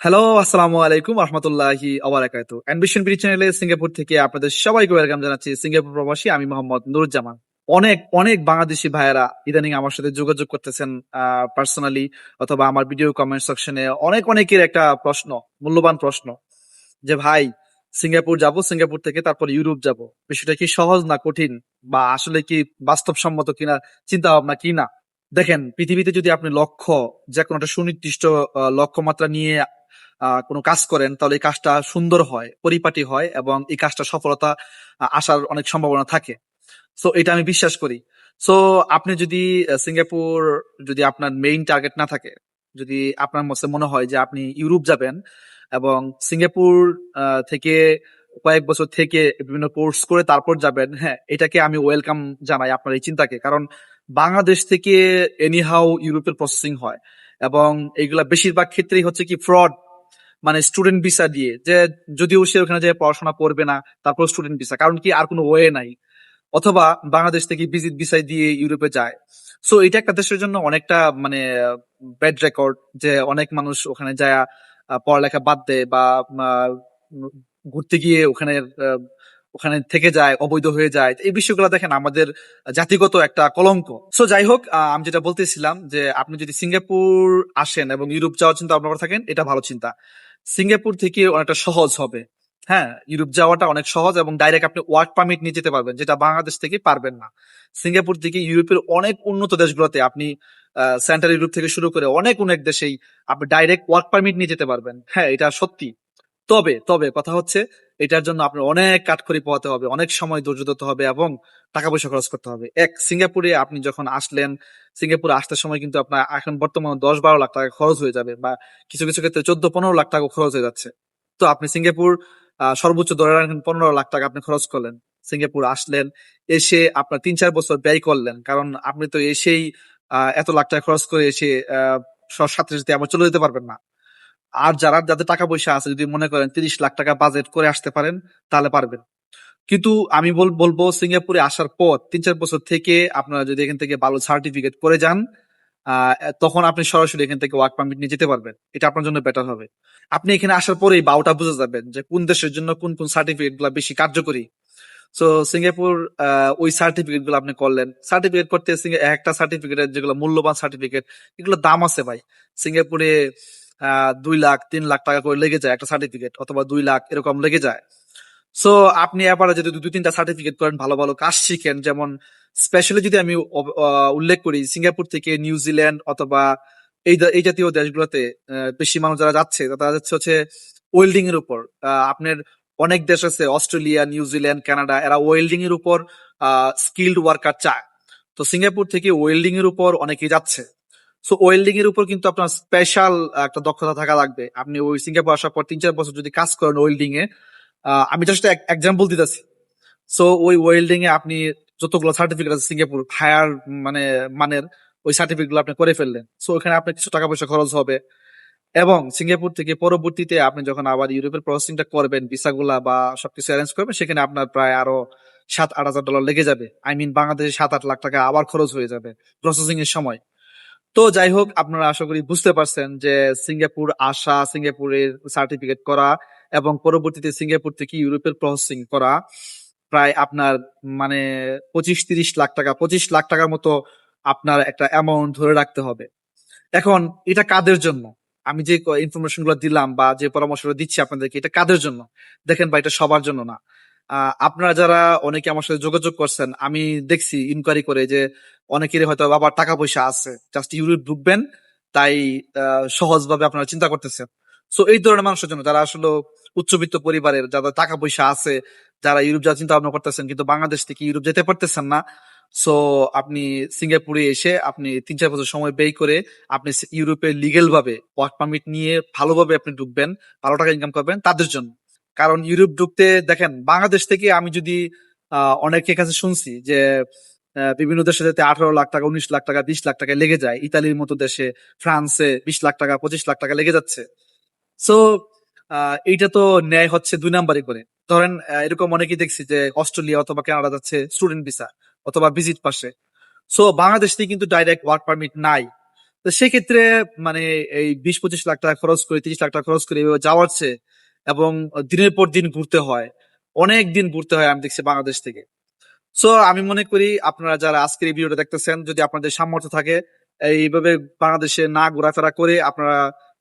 Hello আসসালামু আলাইকুম রহমতুল্লাহি আবরাকাতু অ্যাম্বিশন বিডি চ্যানেলে সিঙ্গাপুর থেকে আপনাদের সবাইকে ওয়েলকাম জানাচ্ছি সিঙ্গাপুর প্রবাসী আমি মোহাম্মদ নুরুজ্জামান। অনেক অনেক বাংলাদেশি ভাইয়েরা ইদানিং আমার সাথে যোগাযোগ করতেছেন পার্সোনালি অথবা আমার ভিডিও কমেন্ট সেকশনে অনেক, অনেকের একটা প্রশ্ন, মূল্যবান প্রশ্ন যে, ভাই সিঙ্গাপুর যাব সিঙ্গাপুর থেকে তারপর ইউরোপ যাব, বিষয়টা কি সহজ না কঠিন? বা আসলে কি বাস্তবসম্মত কিনা চিন্তা ভাবনা কি না দেখেন, পৃথিবীতে যদি আপনি লক্ষ্য যে কোনো একটা সুনির্দিষ্ট লক্ষ্যমাত্রা নিয়ে কোনো কাজ করেন, তাহলে এই কাজটা সুন্দর হয়, পরিপাটি হয় এবং এই কাজটা সফলতা আসার অনেক সম্ভাবনা থাকে। সো এটা আমি বিশ্বাস করি। সো আপনি যদি সিঙ্গাপুর যদি আপনার মেইন টার্গেট না থাকে, যদি আপনার মধ্যে মনে হয় যে আপনি ইউরোপ যাবেন এবং সিঙ্গাপুর থেকে কয়েক বছর থেকে বিভিন্ন কোর্স করে তারপর যাবেন হ্যাঁ এটাকে আমি ওয়েলকাম জানাই আপনার এই চিন্তাকে। কারণ বাংলাদেশ থেকে এনিহাউ ইউরোপের প্রসেসিং হয়। এবং এইগুলা বেশিরভাগ ক্ষেত্রেই হচ্ছে কি ফ্রড মানে স্টুডেন্ট ভিসা দিয়ে, যে যদিও সে ওখানে যে পড়াশোনা করবে না, তারপর স্টুডেন্ট ভিসা কারণ কি আর কোনো ওয়ে নাই। অথবা বাংলাদেশ থেকে ভিজিট ভিসায় দিয়ে ইউরোপে যায়। সো এটা একটা দেশের জন্য অনেকটা মানে ব্যাড রেকর্ড যে অনেক মানুষ ওখানে যায় পড়ালেখা বাদ দেয় বা ঘুরতে গিয়ে ওখানে ওখানে থেকে যায়, অবৈধ হয়ে যায়। এই বিষয়গুলো দেখেন আমাদের জাতিগত একটা কলঙ্ক। সো যাই হোক আমি যেটা বলতেছিলাম যে আপনি যদি সিঙ্গাপুর আসেন এবং ইউরোপ যাওয়ার চিন্তা করে থাকেন, এটা ভালো চিন্তা। সিঙ্গাপুর থেকে অনেকটা সহজ হবে। হ্যাঁ ইউরোপ যাওয়াটা অনেক সহজ এবং ডাইরেক্ট আপনি ওয়ার্ক পারমিট নিয়ে যেতে পারবেন, যেটা বাংলাদেশ থেকে পারবেন না। সিঙ্গাপুর থেকে ইউরোপের অনেক উন্নত দেশগুলোতে আপনি সেন্ট্রাল ইউরোপ থেকে শুরু করে অনেক অনেক দেশেই আপনি ডাইরেক্ট ওয়ার্ক পারমিট নিয়ে যেতে পারবেন। হ্যাঁ এটা সত্যি। তবে তবে কথা হচ্ছে এটার জন্য আপনার অনেক কাঠখড়ি পোহাতে হবে, অনেক সময় ধৈর্য ধরতে হবে এবং টাকা পয়সা খরচ করতে হবে। এক, সিঙ্গাপুরে আপনি যখন আসলেন, সিঙ্গাপুরে আসতে সময় কিন্তু আপনার এখন বর্তমানে দশ বারো লাখ টাকা খরচ হয়ে যাবে বা কিছু কিছু ক্ষেত্রে চোদ্দ পনেরো লাখ টাকা খরচ হয়ে যাচ্ছে। তো আপনি সিঙ্গাপুর সর্বোচ্চ ধরে রাখেন পনেরো লাখ টাকা আপনি খরচ করলেন। সিঙ্গাপুর আসলেন, এসে আপনার তিন চার বছর ব্যয় করলেন, কারণ আপনি তো এসেই এত লাখ টাকা খরচ করে এসে সাথে সাথে আবার চলে যেতে পারবেন না। আর যারা যাদের টাকা পয়সা আছে যদি মনে করেন তিরিশ লাখ টাকা বাজেট করে আসতে পারেন তাহলে পারবেন। কিন্তু আমি বলব সিঙ্গাপুরে আসার পর তিন চার বছর থেকে আপনারা যদি এখান থেকে ভালো সার্টিফিকেট করে যান তখন আপনি সরাসরি এখান থেকে ওয়ার্ক পারমিট নিয়ে যেতে পারবেন। এটা আপনার জন্য বেটার হবে। আপনি এখানে আসার পরেই বাউটা বুঝে যাবেন যে কোন দেশের জন্য কোন কোন সার্টিফিকেটগুলা বেশি কার্যকরী। সো সিঙ্গাপুর ওই সার্টিফিকেটগুলো আপনি করলেন। সার্টিফিকেট করতে একটা সার্টিফিকেটের যেগুলো মূল্যবান সার্টিফিকেট এগুলো দাম আছে ভাই। সিঙ্গাপুরে আহ, দুই লাখ, তিন লাখ টাকা করে লেগে যায় একটা সার্টিফিকেট অথবা দুই লাখ, এরকম লেগে যায়। সো আপনি এবারে যদি দুই তিনটা সার্টিফিকেট করেন, ভালো ভালো কাজ শিখেন, যেমন স্পেশালি যদি আমি উল্লেখ করি, সিঙ্গাপুর থেকে নিউজিল্যান্ড অথবা এই এই জাতীয় দেশগুলোতে বেশি মানুষ যারা যাচ্ছে, তারা যাচ্ছে হচ্ছে ওয়েল্ডিং এর উপর আপনার অনেক দেশ আছে, অস্ট্রেলিয়া নিউজিল্যান্ড কানাডা, এরা ওয়েল্ডিং এর উপর স্কিল্ড ওয়ার্কার চায়। তো সিঙ্গাপুর থেকে ওয়েল্ডিং এর উপর অনেকেই যাচ্ছে। সো ওয়েল্ডিং এর উপর কিন্তু আপনার স্পেশাল একটা দক্ষতা থাকা লাগবে। আপনি ওই সিঙ্গাপুর আসার পর তিন চার বছর যদি কাজ করেন ওয়েল্ডিং এ আমি জাস্ট এক্সাম্পল দিতেছি। সো ওই ওয়েল্ডিং এ আপনি যতগুলো সার্টিফিকেট আছে সিঙ্গাপুর হায়ার মানে মানের, ওই সার্টিফিকেটগুলো আপনি করে ফেললেন। সো ওখানে আপনার কিছু টাকা পয়সা খরচ হবে। এবং সিঙ্গাপুর থেকে পরবর্তীতে আপনি যখন আবার ইউরোপের প্রসেসিংটা করবেন ভিসাগুলা বা সবকিছু অ্যারেঞ্জ করবেন, সেখানে আপনার প্রায় আরও সাত আট হাজার ডলার লেগে যাবে। আই মিন বাংলাদেশে সাত আট লাখ টাকা আবার খরচ হয়ে যাবে প্রসেসিং এর সময়। তো যাই হোক আপনারা আশা করি বুঝতে পারছেন যে সিঙ্গাপুর আসা, সিঙ্গাপুরের সার্টিফিকেট করা এবং পরবর্তীতে সিঙ্গাপুর থেকে ইউরোপের প্রসেসিং করা প্রায় আপনার মানে পঁচিশ, তিরিশ লাখ টাকা, পঁচিশ লাখ টাকার মতো আপনার একটা অ্যামাউন্ট ধরে রাখতে হবে। এখন এটা কাদের জন্য? আমি যে ইনফরমেশনগুলো দিলাম বা যে পরামর্শগুলো দিচ্ছি আপনাদেরকে, এটা কাদের জন্য? দেখেন বা এটা সবার জন্য না। আপনারা যারা অনেকে আমার সাথে যোগাযোগ করছেন, আমি দেখছি ইনকোয়ারি করে যে অনেকেরই হয়তো বাবার টাকা পয়সা আছে জাস্ট ইউরোপ ঢুকবেন তাই সহজভাবে আপনারা চিন্তা করতেছেন। সো এই ধরনের মানুষের জন্য যারা আসলে উচ্চবিত্ত পরিবারের, যাদের টাকা পয়সা আছে, যারা ইউরোপ যাওয়ার চিন্তা ভাবনা করতেছেন, কিন্তু বাংলাদেশ থেকে ইউরোপ যেতে পারতেছেন না সো আপনি সিঙ্গাপুরে এসে আপনি তিন চার বছর সময় ব্যয় করে আপনি ইউরোপে লিগেল ভাবে ওয়ার্ক পারমিট নিয়ে ভালোভাবে আপনি ঢুকবেন, ভালো টাকা ইনকাম করবেন তাদের জন্য। কারণ ইউরোপ ঢুকতে, দেখেন, বাংলাদেশ থেকে আমি যদি অনেকের কাছে শুনছি যে বিভিন্ন দেশে যেতে আঠারো লাখ টাকা, উনিশ লাখ টাকা, বিশ লাখ টাকা লেগে যায়, ইতালির মতো দেশে, ফ্রান্সে বিশ লাখ টাকা, পঁচিশ লাখ টাকা লেগে যাচ্ছে। সো এইটা তো ন্যায় হচ্ছে দুই নাম্বারই করে। ধরেন এরকম অনেকেই দেখছি যে, অস্ট্রেলিয়া অথবা কানাডা যাচ্ছে স্টুডেন্ট ভিসা অথবা ভিজিট পাশে সো বাংলাদেশ থেকে কিন্তু ডাইরেক্ট ওয়ার্ক পারমিট নাই। তো সেক্ষেত্রে মানে এই বিশ পঁচিশ লাখ টাকা খরচ করে, তিরিশ লাখ টাকা খরচ করে যাওয়ার চেয়ে এবং দিনের পর দিন ঘুরতে হয়। অনেক দিন ঘুরতে হয় আমি দেখছি বাংলাদেশ থেকে। সো আমি মনে করি আপনারা যারা আজকের এই ভিডিওটা দেখতেছেন, যদি আপনাদের সামর্থ্য থাকে, এইভাবে বাংলাদেশে না ঘোরাফেরা করে আপনারা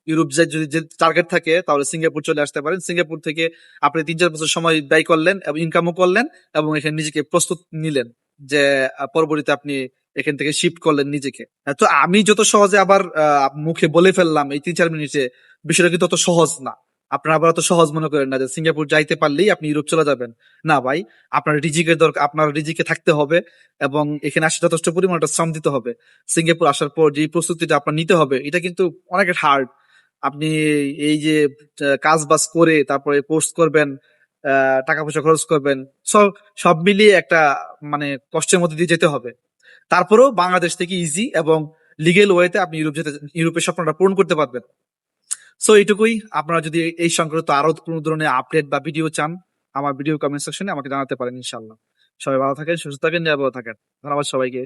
ইউরোপ যে, যদি টার্গেট থাকে, তাহলে সিঙ্গাপুর চলে আসতে পারেন। সিঙ্গাপুর থেকে আপনি তিন চার বছর সময় ব্যয় করলেন এবং ইনকামও করলেন এবং এখানে নিজেকে প্রস্তুত নিলেন যে পরবর্তীতে আপনি এখান থেকে শিফট করলেন নিজেকে। তো আমি যত সহজে আবার মুখে বলে ফেললাম এই তিন চার মিনিটে, বিষয়টা কিন্তু তত সহজ না। আপনারা আবার অত সহজ মনে করেন না যে সিঙ্গাপুর যাইতে পারলেই আপনি ইউরোপ চলে যাবেন। না ভাই, আপনার রিজিকের দরকার আপনার রিজিকে থাকতে হবে এবং এখানে আসে যথেষ্ট পরিমাণ শ্রম দিতে হবে। সিঙ্গাপুর আসার পর যে প্রস্তুতিটা আপনার নিতে হবে, এটা কিন্তু অনেক হার্ড আপনি এই যে কাজ বাজ করে তারপরে কোর্স করবেন টাকা পয়সা খরচ করবেন, সব সব মিলিয়ে একটা মানে কষ্টের মধ্যে দিয়ে যেতে হবে। তারপরেও বাংলাদেশ থেকে ইজি এবং লিগেল ওয়েতে আপনি ইউরোপ যেতে, ইউরোপের স্বপ্নটা পূরণ করতে পারবেন। সো এইটুকুই। আপনারা যদি এই সংক্রান্ত আরও কোনো ধরনের আপডেট বা ভিডিও চান, আমার ভিডিও কমেন্ট সেকশনে আমাকে জানাতে পারেন ইনশাল্লাহ সবাই ভালো থাকেন, সুস্থ থাকেন, নিরাপদ থাকেন। ধন্যবাদ সবাইকে।